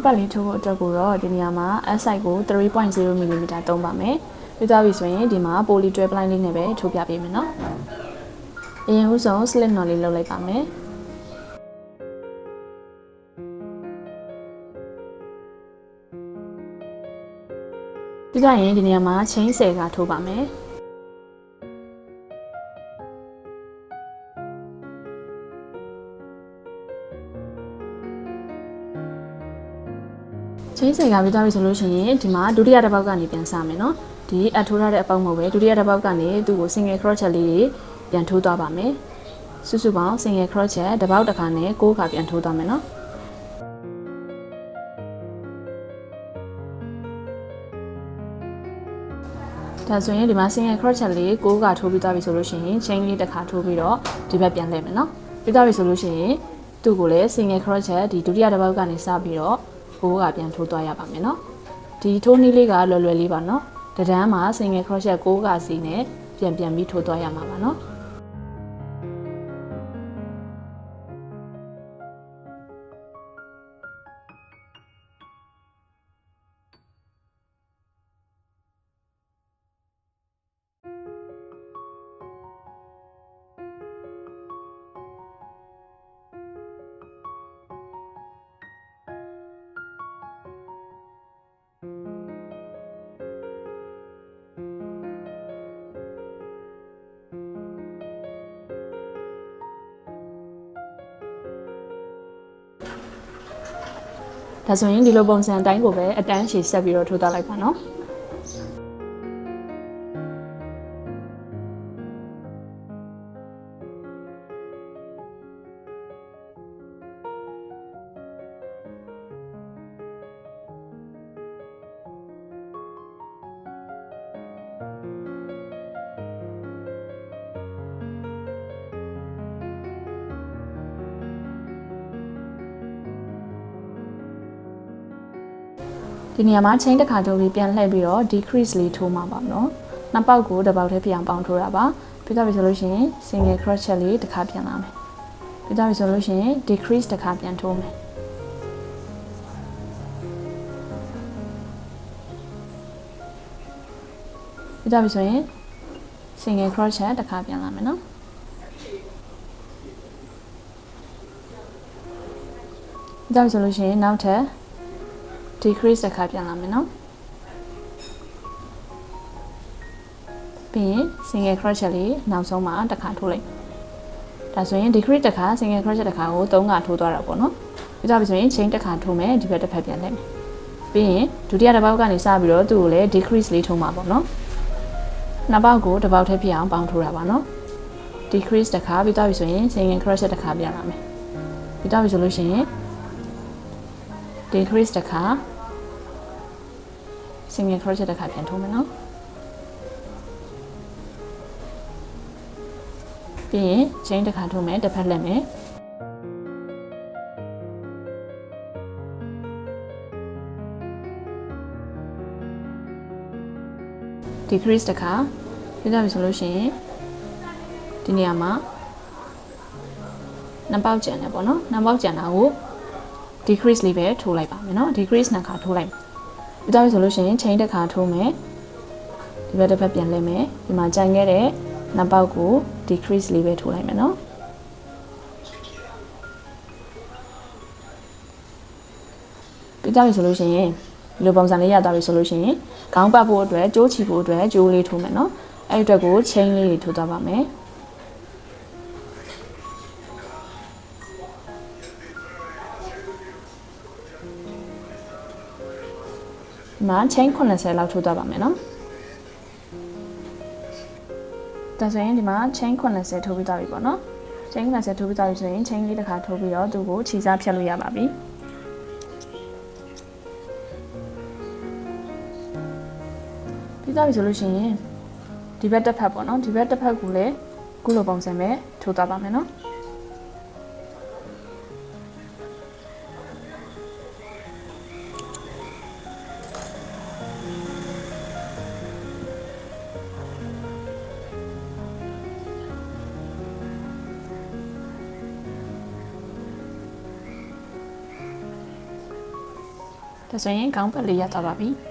င်းပတ်လေးထိုးဖို့အတွက်ကိုတော့ဒီနေရာမှာ S size ကို3.0 mm သုံးပါမယ်ပြီးသွားပြီဆိုရင်ဒီမှာ poly တွဲ blind လေးနဲ့ပဲထိုးပြပေးမယ်နော်အရင်ဦးဆုံး slip knot လေးလုပ်လိုက်ပါမယ်ပြီးသွားရင်ဒီနေရာမှာ chain 10ကထိုးပါမယ် ချင်းစိန်ကပြီးသွားပြီဆိုလို့ရှိရင်ဒီမှာဒုတိယတစ်ပေါက်ကနေပြန်စမယ်နော်ဒီအထိုးထားတဲ့အပေါက်မဟုတ်ပဲဒုတိယတစ်ပေါက်ကနေသူ့ကို single crochet လေးတွေပြန်ထိုးသွားပါမယ်စုစုပေါင်း single crochet တစ်ပေါက်တစ်ခါနဲ့6ခါပြန်ထိုးသွားမယ်နော်ဒါဆိုရင်ဒီမှာ single crochet လေး6ခါထိုးပြီးသွားပြီဆိုလို့ရှိရင် chain လေးတစ်ခါထိုးပြီးတော့ဒီဘက်ပြန်လှည့်မယ်နော်ပြီးသွားပြီဆိုလို့ရှိရင်သူ့ကိုလည်း single crochet ဒီဒုတိယတစ်ပေါက်ကနေစပြီးတော့ ကိုကပြန်ထိုးသွားရပါမယ်နော်ဒီထိုးနည်းလေးကလွယ်လွယ်လေးပါနော်တဒန်းမှာ single crochet 6ကစီနဲ့ပြန်ပြန်ပြီးထိုးသွားရမှာပါနော် ဒါဆိုရင်ဒီလိုပုံစံအတိုင်းကိုပဲအတန်းရှည်ဆက်ပြီးတော့ထိုးသွားလိုက်ပါနော် ဒီနေရာမှာ chain တစ်ခါထိုးပြီးပြန်လှည့်ပြီးတော့ decrease လေးထိုးမှာပါနော်နှစ်ပေါက်ကိုတစ်ပေါက်တည်းပြအောင်ပေါင်းထိုးတာပါပြီးတော့ပြီဆိုလို့ရှိရင် single crochet လေးတစ်ခါပြန်လာမယ်ပြီးတော့ပြီဆိုလို့ရှိရင် decrease တစ်ခါပြန်ထိုးမယ်ပြီးတော့ပြီဆိုရင် single crochet တစ်ခါပြန်လာမယ်နော်ပြီးတော့ပြီဆိုလို့ရှိရင်နောက်ထပ် decrease တစ်ခါပြန်လာမယ်နော်ပြီးရင် single crochet လေးနောက်ဆုံးမှာတစ်ခါထိုးလိုက်ဒါဆိုရင် decrease တစ်ခါ single crochet တစ်ခါကို3ခါထိုးသွားတာပေါ့နော်ပြီးတော့ပြီဆိုရင် chain တစ်ခါထိုးမယ်ဒီဘက်တစ်ဖက်ပြန်လိုက်မယ်ပြီးရင်ဒုတိယတစ်ပေါက်ကနေစပြီးတော့သူ့ကိုလည်း decrease လေးထိုးမှာပေါ့နော်နှစ်ပေါက်ကိုတစ်ပေါက်ထည့်ဖြစ်အောင်ပေါင်းထိုးတာပါနော် decrease တစ်ခါပြီးတော့ပြီဆိုရင် single crochet တစ်ခါပြန်လာမယ်ပြီးတော့ပြီဆိုလို့ရှိရင် decrease တစ်ခါ single crochet တစ်ခါပြန်ထိုးမယ်နော်ပြီးရင် chain တစ်ခါထိုးမယ်တစ်ဖက်လက်မယ် decrease တစ်ခါပြီးတော့ပြီဆိုလို့ရှိရင်ဒီနေရာမှာနှစ်ပေါက်ကျန်တယ်ပေါ့နော်နှစ်ပေါက်ကျန်တာကို decrease လေးပဲထိုးလိုက်ပါမယ်နော် decrease နှစ်ခါထိုးလိုက်ပြီးတော့ဆိုလို့ရှိရင် chain တစ်ခါထိုးမယ်ဒီဘက်တစ်ဖက်ပြန်လှည့်မယ်ဒီမှာကြံခဲ့တဲ့နှစ်ပေါက်ကို decrease လေးပဲထိုးလိုက်မယ်နော်ပြီးတော့ဆိုလို့ရှိရင်ဒီလိုပုံစံလေးရသွားပြီဆိုလို့ရှိရင်ခေါင်းပတ်ဖို့အတွက်ကြိုးချီဖို့အတွက်ကြိုးလေးထိုးမယ်နော်အဲ့ဒီအတွက်ကို chain လေးတွေထိုးသွားပါမယ် ဒီမှာ chain 80လောက်ထိုးသွားပါမယ်နော်ဒါဆိုရင်ဒီမှာ chain 80ထိုးပြီးသွားပြီပေါ့နော် chain 80ထိုးပြီးသွားပြီဆိုရင် chain လေးတစ်ခါထိုးပြီးတော့သူ့ကိုခြေစားဖြတ်လို့ရပါပြီပြီးသွားပြီဆိုလို့ရှိရင်ဒီဘက်တစ်ဖက်ပေါ့နော်ဒီဘက်တစ်ဖက်ကိုလည်းကုလိုပုံစံပဲထိုးသွားပါမယ်နော် ဒါဆိုရင်ခေါင်းပတ်လေးရသွားပါပြီ။